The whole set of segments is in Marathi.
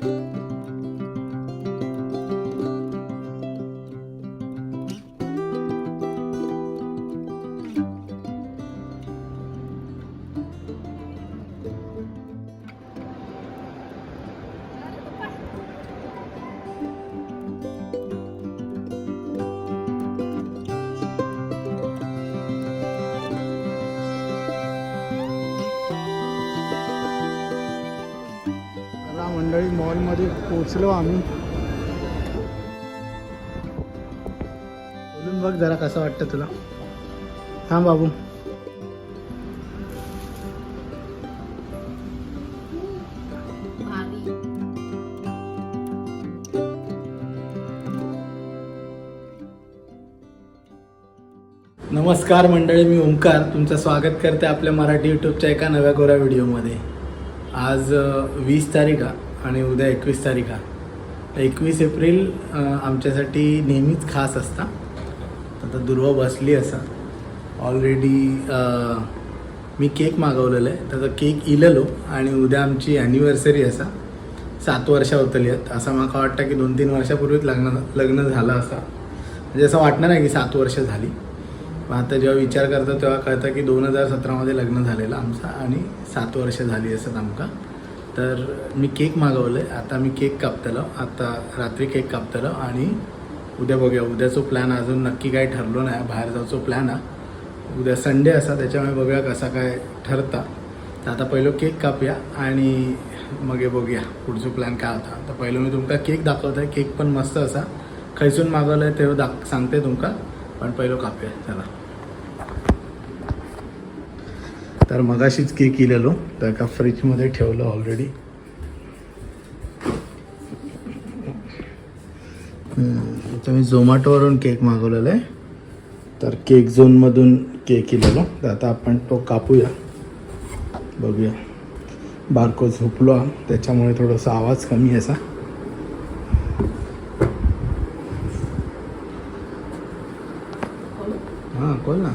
चला मंडळी मॉलमध्ये पोचलो आम्ही. बोलून बघ जरा कसं वाटतं तुला. हा बाबू. नमस्कार मंडळी मी ओंकार. तुमचं स्वागत करते आपल्या मराठी यूट्यूबच्या एका नव्या गोऱ्या व्हिडिओमध्ये. आज वीस तारीख आहे. आणि उद्या एकवीस तारीख आहे. एकवीस एप्रिल आमच्यासाठी नेहमीच खास असता. आता दुर्वा बसली असा. ऑलरेडी मी केक मागवलेलं आहे. त्याचा केक इलेलो आणि उद्या आमची ॲनिव्हर्सरी असा. सात वर्षा होतली आहेत. असं मला वाटतं की दोन तीन वर्षापूर्वीच लग्न लग्न झालं असा. म्हणजे असं वाटणार नाही की सात वर्ष झाली. मग आता जेव्हा विचार करतो तेव्हा कळतं की दोन हजार सतरामध्ये लग्न झालेलं आमचं आणि सात वर्ष झाली असत आमका. तर मी केक मागवलं आहे आता मी केक कापतलो. आता रात्री केक कापतलो आणि उद्या बघूया. उद्याचो प्लॅन अजून नक्की काही ठरलो नाही. बाहेर जावचो प्लॅन आहे. उद्या संडे असा त्याच्यामुळे बघूया कसा काय ठरता. तर आता पहिलं केक कापूया आणि मग बघूया पुढचं प्लॅन काय होता. तर पहिलं मी तुमका केक दाखवत आहे केक पण मस्त असा. खैसून मागवलं आहे तेव्हा दाख सांगते तुमका. पण पहिलं कापूया. चला. तर मगाशीच केक इलेलो तर एका फ्रीजमध्ये ठेवलं ऑलरेडी तर मी झोमॅटोवरून केक मागवलेला आहे. तर केक झोनमधून केक केलेलो. तर आता आपण तो कापूया. बघूया. बारको झोपलो त्याच्यामुळे थोडासा आवाज कमी आहे असा. हां बोल ना.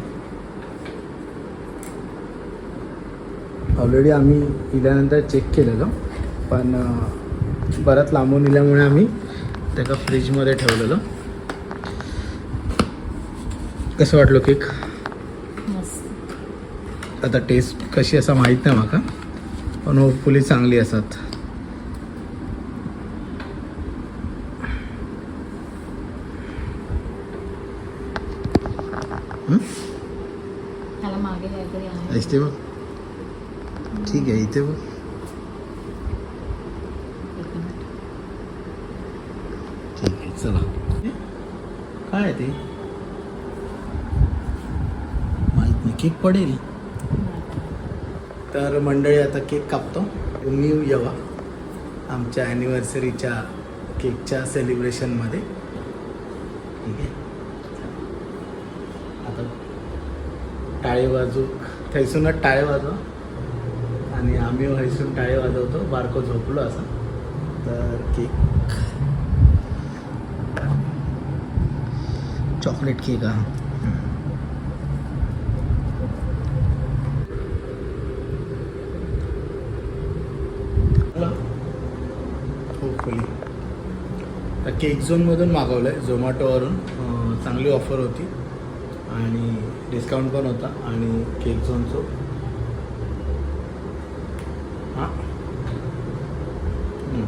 ऑलरेडी आम्ही इल्यानंतर चेक केलेलं. पण बराच लांबून इल्यामुळे आम्ही त्याला फ्रीजमध्ये ठेवलेलं. कसं वाटलं केक आता टेस्ट कशी असा माहीत नाही माका पण होपफुली चांगली असत त्याला मागे काहीतरी बघ. आहे इथे बघ. ठीक आहे चला. काय आहे ते? माहीत नाही केक पडेल. तर मंडळी आता केक कापतो. तुम्ही येवा आमच्या ॲनिव्हर्सरीच्या केकच्या सेलिब्रेशनमध्ये ठीक आहे. आता टाळे वाजू. थैसूनच टाळे वाजवा. आणि आम्ही हैसून टाळे वाजवतो. बारको झोपलो असं. तर केक. चॉकलेट केक हा. होपफुली तर केक झोनमधून मागवलं आहे झोमॅटोवरून चांगली ऑफर होती. आणि डिस्काउंट पण होता. आणि केक झोनचं हां हम्म.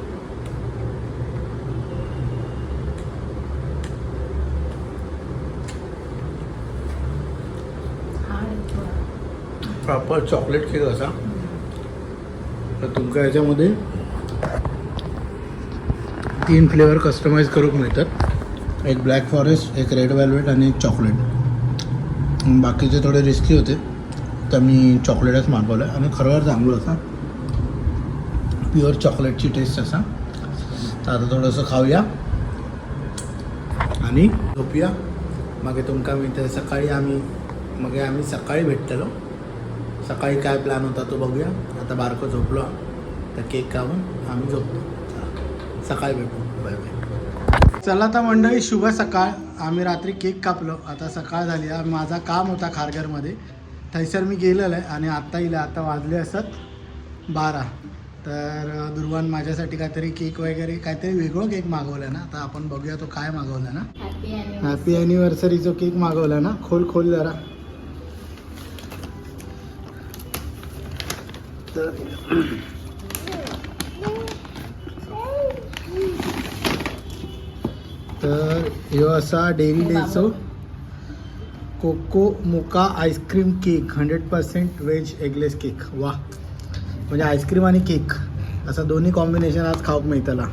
हार्ड आहे थोडा. प्रॉपर चॉकलेट केक असा. तर तुमका याच्यामध्ये तीन फ्लेवर कस्टमाइज करूक मिळतात. एक ब्लॅक फॉरेस्ट एक रेड वेल्वेट आणि एक चॉकलेट. बाकीचे थोडे रिस्की होते. तर मी चॉकलेटच मागवलं. आहे आणि खरोखर चांगलं असा प्युअर चॉकलेटची टेस्ट असा. तर आता थोडंसं खाऊया. आणि झोपूया. मागे तुमका मी ते सकाळी आम्ही मग आम्ही सकाळी भेटतलो सकाळी काय प्लॅन होता तो बघूया. आता बारको झोपलो. तर केक कापून आम्ही झोपतो. सकाळी भेटू. बाय बाय चला आता मंडळी शुभ सकाळ. आम्ही रात्री केक कापलो. आता सकाळ झाली. माझा काम होता खारघरमध्ये. थैसर मी गेलेलो आहे आणि आत्ता येईल आता वाजले असत बारा. तर दुर्वान माझ्यासाठी काहीतरी केक वगैरे काहीतरी वेगळं केक मागवलं ना. तर आपण बघूया तो काय मागवला ना. हॅपी हॅपी ॲनिव्हर्सरीचा केक मागवला ना. खोल खोल जरा. तर तर ह्यो असा डेरी डेचो. Cocoa mocha ice cream cake hundred percent veg eggless cake. वा म्हणजे आईस्क्रीम आणि केक. असं दोन्ही कॉम्बिनेशन आज खाऊक मिळतला.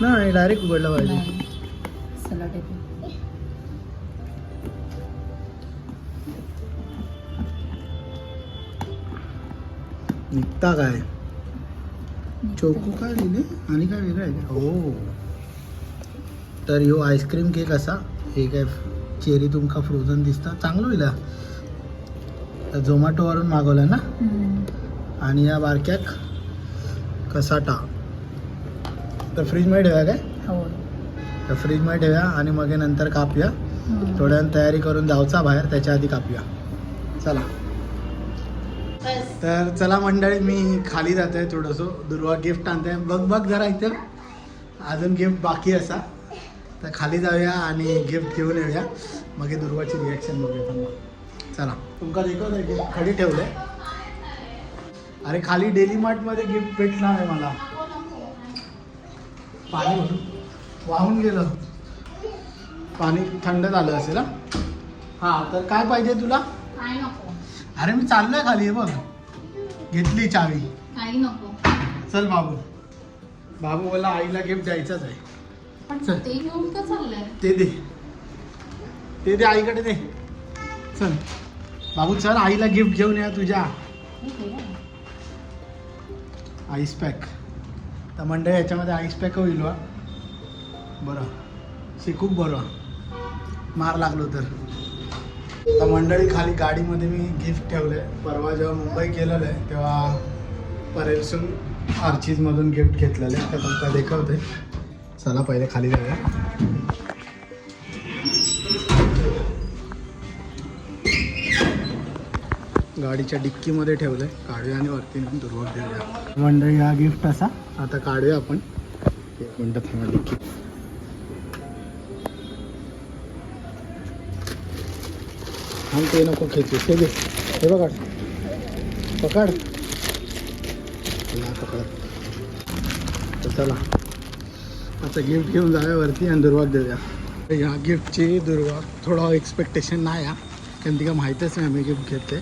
नाही डायरेक्ट उघडलं पाहिजे. निघता काय? चोको काय लिहिले आणि काय वेगळं आहे का? हो. तर ह्यो आईस्क्रीम केक असा. हे काय चेरी तुमका फ्रोझन दिसता चांगलं होईल. तर झोमॅटोवरून मागवलं ना? आणि या बारक्याक कसाटा. तर फ्रीजमध्ये ठेवा काय? हो. तर फ्रीजमध्ये ठेवूया आणि मग नंतर कापूया. थोड्या तयारी करून जाऊचा बाहेर. त्याच्या आधी कापूया. चला. तर चला मंडळी मी खाली जात आहे थोडंसं. दुर्वा गिफ्ट आणते बघ बघ जरा इथं. अजून गिफ्ट बाकी असा. तर खाली जाऊया आणि गिफ्ट घेऊन येऊया. मग दुर्वाची रिॲक्शन बघूया थांबा. चला. तुमका देखो गिफ्ट खाली ठेवलंय? अरे खाली डेली मार्टमध्ये गिफ्ट भेटणार आहे मला. पाणी वाहून गेलं. पाणी थंड झालं असेल हा? हां तर काय पाहिजे तुला? अरे मी चाललोय खाली बघ. घेतली चावी. काही नको. चल बाबू. बाबू बोला आईला गिफ्ट द्यायचंच आहे. पण चल. ते घेऊन का चाललंय? ते दे. ते दे आईकडे दे. चल. बाबू चल आईला गिफ्ट घेऊन या तुझ्या. आईस पॅक तर मंडळी याच्यामध्ये आईस पॅक होईल वा बरं. शिकूक बरं. मार लागलो तर. तर मंडळी खाली गाडीमध्ये मी गिफ्ट ठेवलं आहे परवा जेव्हा मुंबई गेलेलं आहे तेव्हा परेलसून आर्चीजमधून गिफ्ट घेतलेलं आहे. तर तुमका देखवते चला पहिले खाली जाऊया. गाडीच्या डिक्कीमध्ये ठेवलं आहे काढूया आणि वरती नेऊन दुर्वक देऊया मंडळी हा गिफ्ट असा. आता काढूया आपण. एक मिनटं थांबा डिक्की. आणि ते नको खेचू ते दे हे बघा पकड या पकड तर चला आता गिफ्ट घेऊन जाऊया वरती आणि दुर्वाक देऊया ह्या गिफ्टची दुर्वा थोडा एक्सपेक्टेशन नाही आहे कारण तिका माहीतच नाही आम्ही गिफ्ट घेतले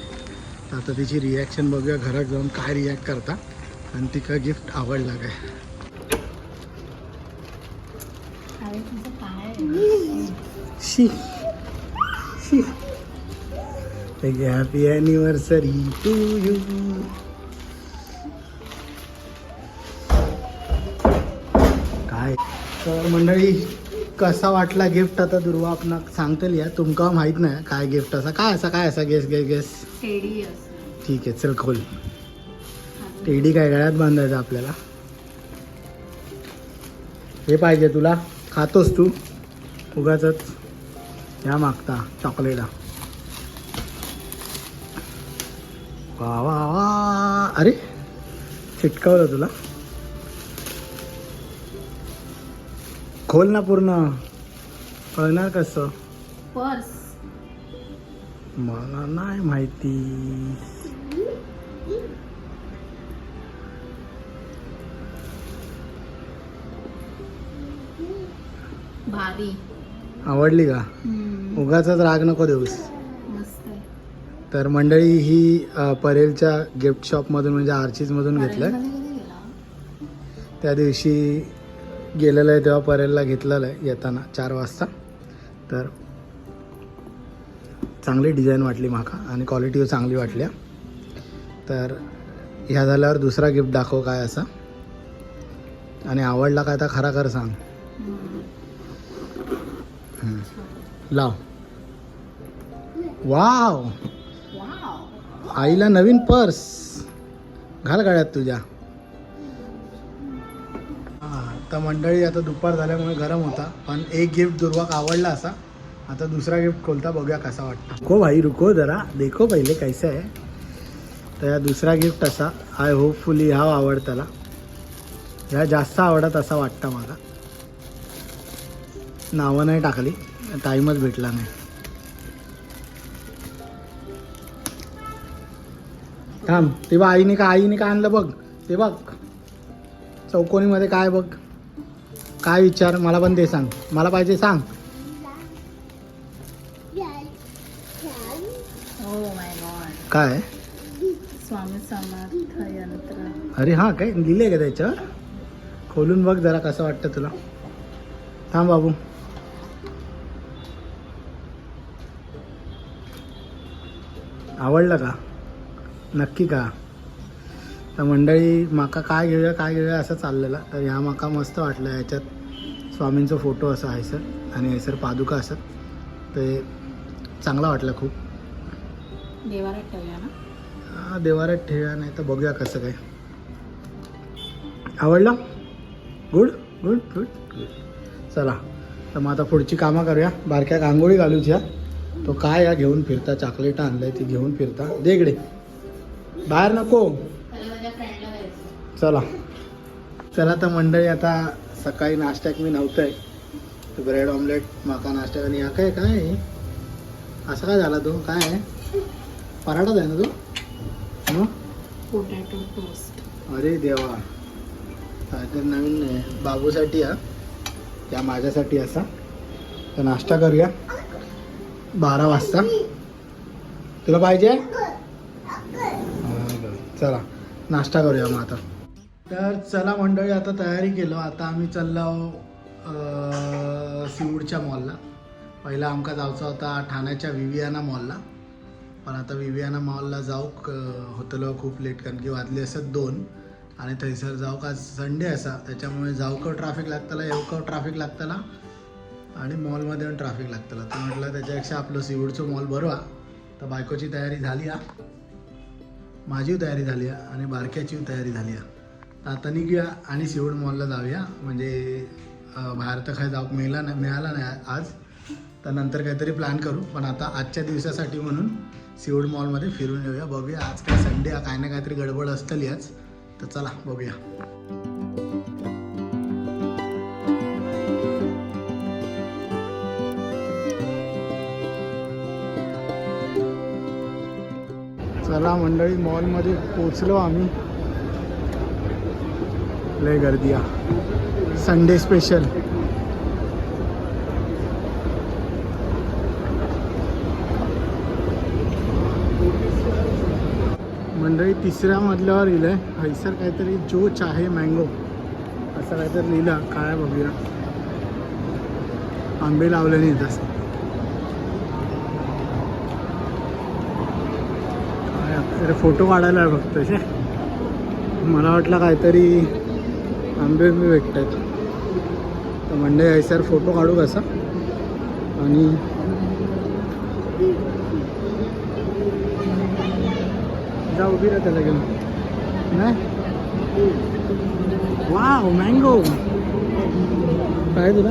तर आता तिची रिॲक्शन बघूया घरात जाऊन काय रिॲक्ट करता आणि तिका गिफ्ट आवडला काय शी शी शी हॅपी ॲनिव्हर्सरी टू यू काय? तर मंडळी कसा वाटला गिफ्ट आता दुर्वा? आपण सांगतील या तुमका माहीत नाही काय गिफ्ट असा. काय असा काय असा गेस गेस गेस ठीक आहे चल खोल. टेडी काय गळ्यात बांधायचं आपल्याला? हे पाहिजे तुला. खातोस तू. उगाच ह्या मागता चॉकलेटा वा वा वा. अरे चिटकवलं तुला. खोल ना पूर्ण. कळणार कसं? पर्स. मला नाही माहिती. भारी आवडली का? उगाच राग नको देऊस. तर मंडळी ही अ, परेलच्या गिफ्ट शॉपमधून म्हणजे आर्चीजमधून घेतलं गेला. त्या दिवशी गेलेलं आहे तेव्हा परेलला घेतलेलं आहे येताना चार वाजता. तर चांगली डिझाईन वाटली माका आणि क्वालिटी चांगली वाटल्या. तर ह्या झाल्यावर दुसरा गिफ्ट दाखव काय असा. आणि आवडला काय तर खरा कर सांग. हम्म. लाव. वाव. आईला नवीन पर्स. घाल गाड्यात तुझ्या. आता तर मंडळी आता दुपार झाल्यामुळे गरम होता. पण एक गिफ्ट दुर्वाक आवडला असा. आता दुसरा गिफ्ट खोलता बघूया कसा वाटतं. रुको भाई रुको जरा. देखो पहिले कैसा आहे तर या दुसरा गिफ्ट असा. आय होपफुली हा आवडताला ह्या जास्त आवडत असा वाटतं मला. नावं नाही टाकली. टाईमच भेटला नाही. थांब. ते बघ आईने का आईने काय आणलं बघ. ते बघ. चौकोनीमध्ये काय बघ. काय विचार? मला पण ते सांग. मला पाहिजे सांग. गॉड काय? स्वामी समर्थ यंत्र. अरे हां काय? लिहिले का त्याच्यावर? खोलून बघ जरा कसं वाटतं तुला. थांब बाबू. आवडलं का? नक्की का तर मंडळी माका काय घेऊया काय घेऊया असं चाललेलं. तर ह्या माका मस्त वाटलं ह्याच्यात स्वामींचा फोटो असा आहे सर. आणि हे सर पादुका असत ते चांगला वाटलं खूप. देवारात ठेवूया ना? हा, देवाऱ्यात ठेवूया नाही तर बघूया कसं काय. आवडला? गुड गुड गुड गुड चला. तर मग आता पुढची कामं करूया. बारक्या गांगोळी घालूच्या तो काय या घेऊन फिरता? चॉकलेट आणलंय ती घेऊन फिरता. दे इकडे बाहेर नको. चला. चला तर मंडळी आता सकाळी नाश्त्याक मी नव्हतंय ब्रेड ऑमलेट माका नाश्त्याक आणि या काय काय? आहे? असा काय झाला तो? काय? आहे पराठाच आहे ना तो? मग पोटॅटो टोस्ट अरे देवा. काय तर नवीन आहे बाबूसाठी हा त्या माझ्यासाठी असा. तर नाश्ता करूया. बारा वाजता. तुला पाहिजे. चला नाश्ता करूया मग आता. तर चला मंडळी आता तयारी केलो. आता आम्ही चाललो अं, सिवूडच्या मॉलला. पहिला आमका जायचा होता ठाण्याच्या विवियाना मॉलला. पण आता विवियाना मॉलला जाऊक होतलो खूप लेट कारण की वाजले असत दोन. आणि थंयसर जाऊक आज संडे असा. त्याच्यामुळे जाऊक ट्राफिक लागतला येऊक ट्राफिक लागतला. आणि मॉलमध्ये पण ट्राफिक लागतला. तर म्हटलं त्याच्यापेक्षा आपलं सिवूडचं मॉल बरवा तर बायकोची तयारी झाली हा. माझी तयारी झाली आहे आणि बारक्याची तयारी झाली आहे. आता निघूया आणि शिवड मॉलला जाऊया. म्हणजे बाहेर तर काय जाऊ मिळाला नाही मिळाला नाही आज. तर नंतर काहीतरी प्लॅन करू. पण आता आजच्या दिवसासाठी म्हणून सिवूड मॉलमध्ये फिरून येऊया बघूया. आज काय संडे काय ना काहीतरी गडबड असतली आज. तर चला बघूया. चला मंडळी मॉलमध्ये पोचलो आम्ही. लय गर्दी संडे स्पेशल मंडळी तिसऱ्या मधल्यावर लिहिलंय हैसर काहीतरी जो चाहे मँगो असं काहीतरी लिहिलं काय बघूया आंबे लावले नाहीत अरे फोटो काढायला आहे फक्त असे मला वाटलं काहीतरी आंबे आंबे भेटत आहेत तर मंडे यायसर फोटो काढू कसा आणि जा उभी राहते लगेच नाही? Wow mango. काय तुला?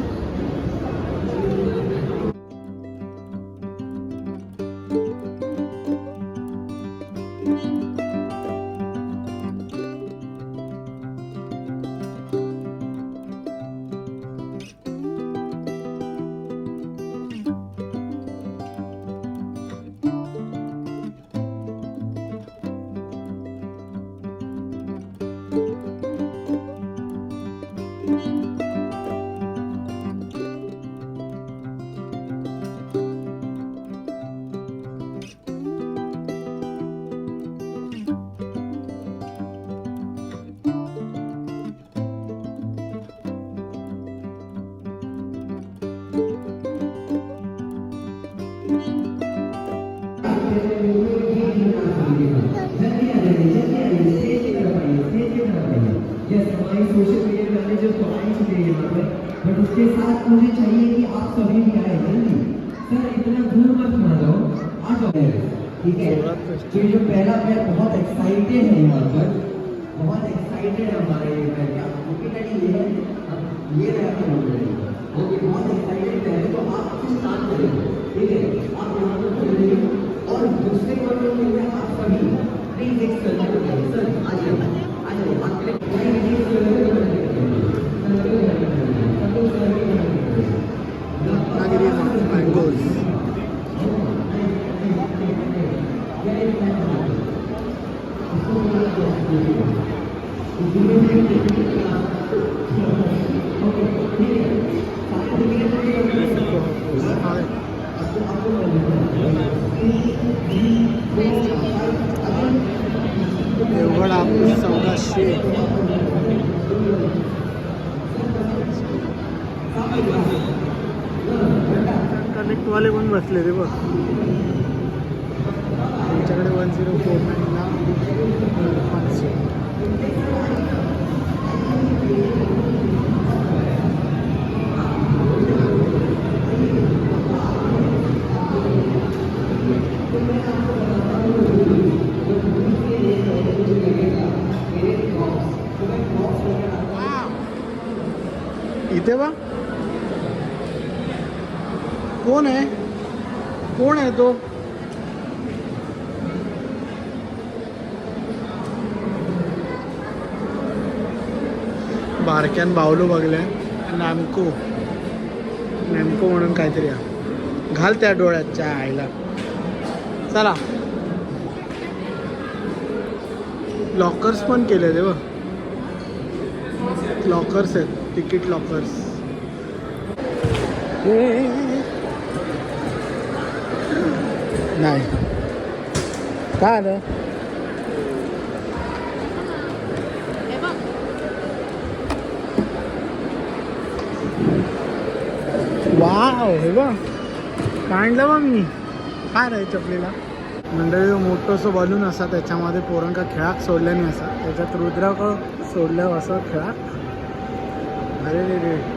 सोशल मीडिया मैनेजर तो आई चुके हैं यहाँ पर बट उसके साथ मुझे चाहिए कि आप सभी भी आए जल्दी सर इतना दूर मत ना जाओ आ जाओ ठीक है? तो ये जो पहला पैर बहुत एक्साइटेड है यहाँ पर बहुत एक्साइटेड है हमारे ये पैर आप ये है ये रहा था वो बहुत एक्साइटेड है तो आप अपने स्टार्ट करेंगे ठीक है आप यहाँ पर और दूसरे कॉर्नर में आप सभी प्लीज एक सर्कल बनाइए सर आ जाइए आ जाइए आप please circle Ratnagiri mangoes Devgad आपण चौदाशे. कनेक्टवाले पण बसले रे बघ. आमच्याकडे वन झिरो फोर नाईनला पाचशे. इथे बा कोण आहे? कोण आहे तो? बारक्यान बावलो बघले. नेमको. नेमको म्हणून काहीतरी घाल त्या डोळ्याच्या आईला. चला. लॉकर्स पण केले ते बघ. लॉकर्स आहेत. तिकीट लॉकर्स नाही. काय आलं? वाव हे काढलं बघ मी. काय राहायचं चपलीला? मंडळी मोठंसं बलून असा त्याच्यामध्ये पोरांका खेळाक सोडल्याने असा. त्याच्यात रुद्राक सोडल्यावर असं खेळाक. अरे रे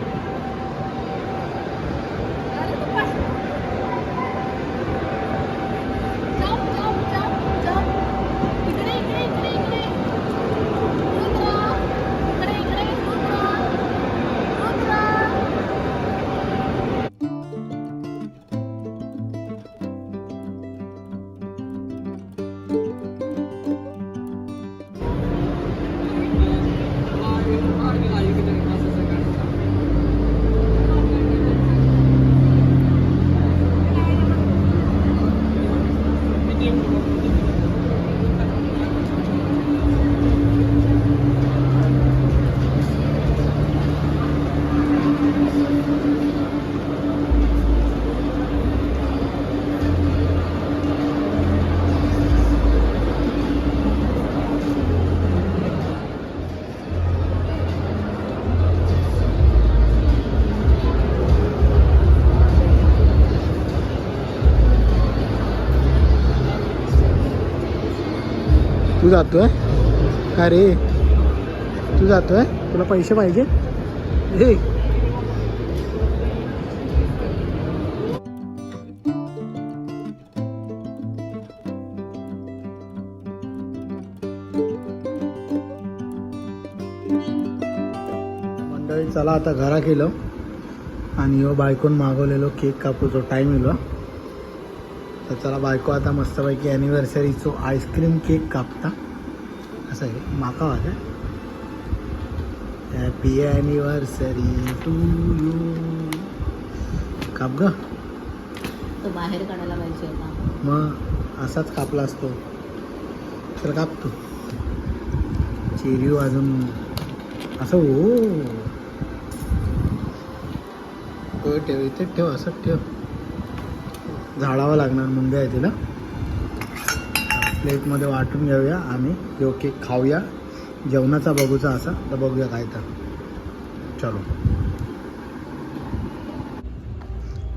तू जातोय? का रे? तू जातोय? तुला पैसे पाहिजे? हे. मंडळी चला आता घरा गेलो. आणि हो बायकोन मागवलेलो केक कापूचो. टाईम येलो. तर चला बायको आता मस्तपैकी ॲनिव्हर्सरीचो आईस्क्रीम केक कापता. असं आहे. माका वाटतं. हॅपी ॲनिव्हर्सरी टू यू काप ग. तो बाहेर काढायला पाहिजे मग असाच कापला असतो. तर कापतो चिरीव अजून असं हो हो, ठेव इथे ठेव असंच ठेव. झाडावं लागणार मुंग्या आहे तिला प्लेटमध्ये वाटून घेऊया आणि जो केक खाऊया. जेवणाचा बघूचा असा तर बघूया काय तर. चलो.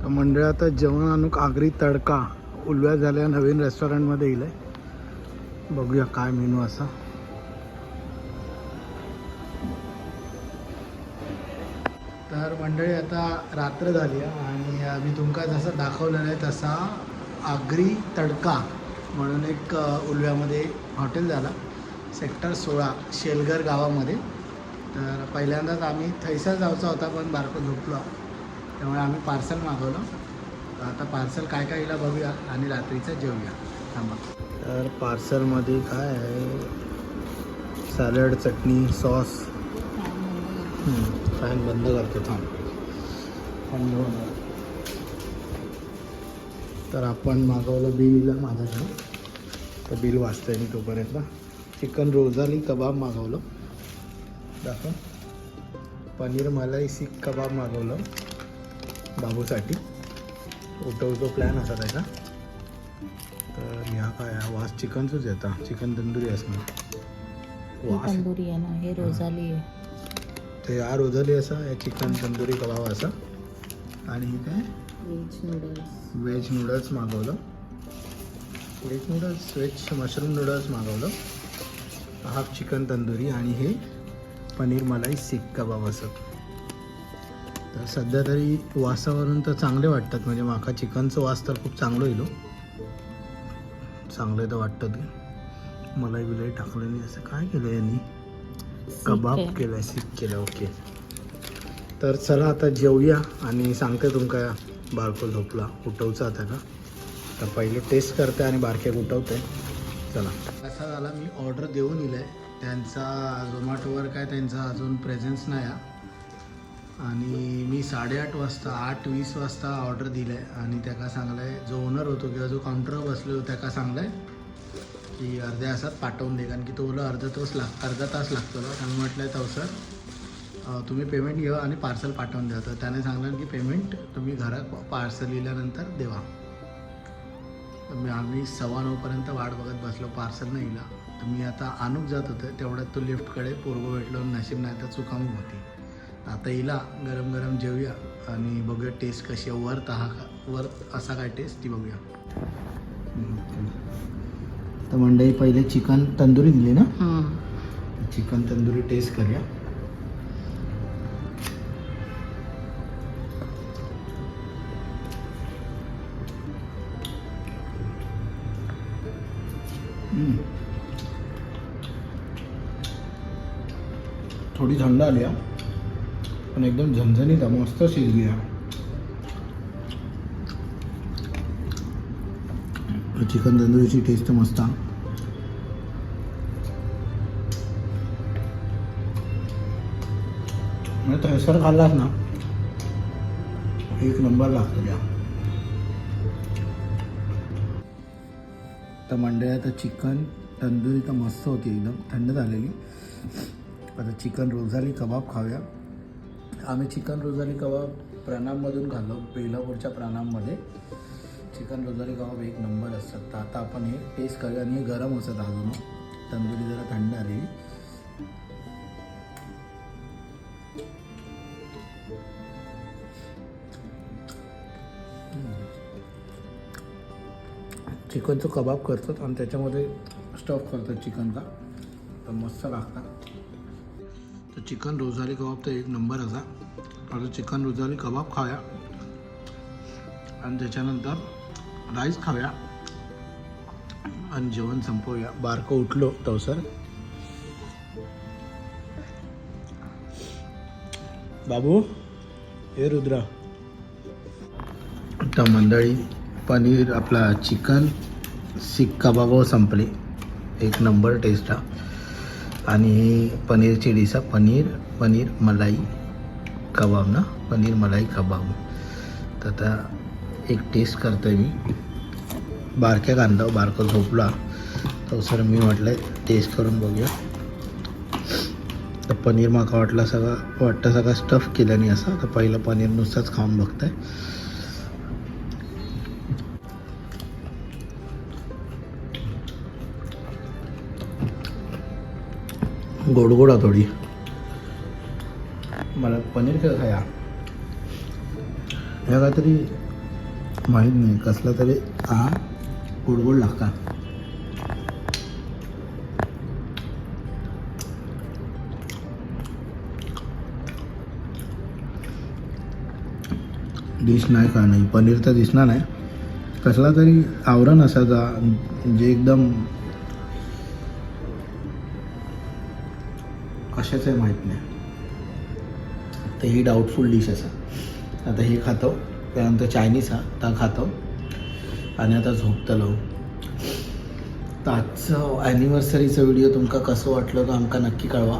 तर मंडळ आता जेवण आणू आगरी तडका. उलव्या झाल्या नवीन रेस्टॉरंटमध्ये येईल बघूया काय मेनू असा. तर मंडळी आता रात्र झाली आहे आणि मी तुमका जसं दाखवलेलं आहे तसा आगरी तडका म्हणून एक उलव्यामध्ये हॉटेल झाला सेक्टर सोळा शेलगर गावामध्ये. तर पहिल्यांदाच आम्ही थैसर जायचा होता पण बारको झोपलो. त्यामुळे आम्ही पार्सल मागवलं. तर आता पार्सल काय काय येईल बघूया आणि रात्रीचं जेवूया. थांबा. तर पार्सलमध्ये काय आहे? सॅलड चटणी सॉस. फॅन बंद करतो थांब. होणार. तर आपण मागवलं बिल माझ्याकडं तर बिल वाचतंय मी तोपर्यंत. चिकन रोजाली कबाब मागवलं. दाखव. पनीर मलाई सीख कबाब मागवलं. बाबूसाठी. उठवतो प्लॅन असा त्याचा. तर ह्या काय आहे? वास चिकनचंच येतं चिकन तंदुरी असणार. वास तंदुरी आहे ना हे रोजाली आहे. ते या रोजली असा हे चिकन तंदुरी कबाब असा. आणि हे काय? व्हेज नूडल्स मागवलं. Veg noodles veg mushroom noodles मागवलं. हाफ चिकन तंदुरी आणि हे पनीर मलाई सीख कबाब असं. तर सध्या तरी वासावरून तर चांगले वाटतात. म्हणजे माका चिकनचं वास तर खूप चांगलं येईल हो. चांगलं तर वाटतं ते. मलाई बिलाई टाकलं नाही असं काय केलं यांनी? कबाब आहे. केलं सीख केलं ओके. तर चला आता जेवूया आणि सांगते तुमका बारको झोपला. उठवचा आता का? तर पहिले टेस्ट करते आणि बारक्याक उठवते. चला. असा झाला मी ऑर्डर देऊन आहे त्यांचा झोमॅटोवर काय त्यांचा अजून प्रेझेन्स नाही आहे आणि मी साडेआठ वाजता आठ वीस वाजता ऑर्डर दिलं आहे आणि त्याका सांगलं आहे जो ओनर होतो किंवा जो काउंटरवर बसलो होतो त्याका सांगलं आहे की अर्ध्या तासात पाठवून दे कारण की तो बोला अर्धा तास लाग अर्धा तास लागतो ना. म्हटलं आहे सर तुम्ही पेमेंट घ्या आणि पार्सल पाठवून द्या. तर त्याने सांगलं की पेमेंट तुम्ही घरात पार्सल लिहिल्यानंतर देवा. तर मी आम्ही सव्वा नऊपर्यंत वाट बघत बसलो पार्सल नाही इला तर मी आता आणूक जात होतं तेवढ्यात तो लिफ्टकडे पोरगो भेटलो नशीब नाही तर चुकामूक होती. आता इला गरम गरम जेवूया आणि बघूया टेस्ट कशी आहे. वर तहा का वर असा काय टेस्ट ती बघूया. तर मंडळी पहिले चिकन तंदुरी दिली ना? चिकन तंदुरी टेस्ट करूया. थोडी थंड आली पण एकदम झणझणीत मस्त शिजली आहे चिकन तंदुरीची टेस्ट मस्त. म्हणजे थंयसर खाल्लास ना एक नंबर लागतो द्या तर मंडळी आता चिकन तंदुरी तर मस्त होती एकदम थंड झालेली. आता चिकन रोझाली कबाब खाऊया. आम्ही चिकन रोझाली कबाब प्रणाममधून खाल्लो बेलापूरच्या प्रणाममध्ये. चिकन रोजारी कबाब एक नंबर असतात. तर आता आपण हे टेस्ट करूया आणि हे गरम असतात अजून. तंदुरी जरा थंड आली. चिकनचं कबाब करतात आणि त्याच्यामध्ये स्टफ करतात चिकन का तर मस्त लागतात. तर चिकन रोजारी कबाब तर एक नंबर असा. आता चिकन रोजारी कबाब खाया आणि त्याच्यानंतर राईस खाऊया. आणि जेवण संपवूया बारकं उठलो तवसर बाबू हे रुद्रा. तर मंडळी पनीर आपला चिकन सीख कबाब संपले. एक नंबर टेस्ट हा. आणि पनीरची डिश आहे पनीर पनीर मलाई कबाब ना? पनीर मलाई कबाब. तर आता एक टेस्ट करतो आहे मी. बारक्या कांदा बारकं झोपला. तर सर मी म्हटलं टेस्ट करून बघूया. तर पनीर माका वाटला सगळं वाटतं सगळं स्टफ केल्याने असं. तर पहिलं पनीर नुसताच खाऊन बघताय. गोड गोड आहे थोडी. मला पनीर का खाया ह्या काहीतरी माहीत नाही. कसला तरी हा गोड लागता डिश नाही का नाही पनीर तर दिसणार नाही. कसला तरी आवरण असायचा. जे एकदम कशाचं आहे माहीत नाही. तर ही डाऊटफुल डिश असा आता हे खातो. त्यानंतर चायनीज हा ता खातो. आणि आता झोपतलो. तर आजचं ॲनिव्हर्सरीचं व्हिडिओ तुमका कसं वाटलं तर आमका नक्की कळवा.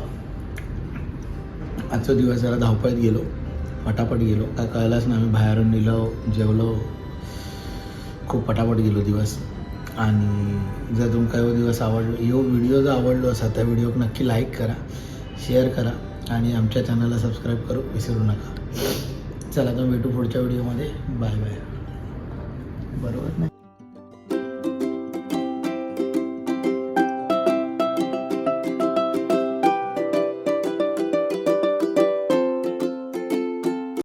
आजचा दिवस जरा धावपळीत गेलो पटापट गेलो. काय कळलंच ना आम्ही बाहेरून नेलो जेवलो. खूप पटापट गेलो दिवस. आणि जर तुमका हो दिवस आवडलो ह्यो व्हिडिओ जर आवडलो असा त्या व्हिडिओक नक्की लाईक करा शेअर करा. आणि आमच्या चॅनलला सबस्क्राईब करू विसरू नका. चला तर भेटू पुढच्या व्हिडिओमध्ये. Bye bye. बरोबर नाही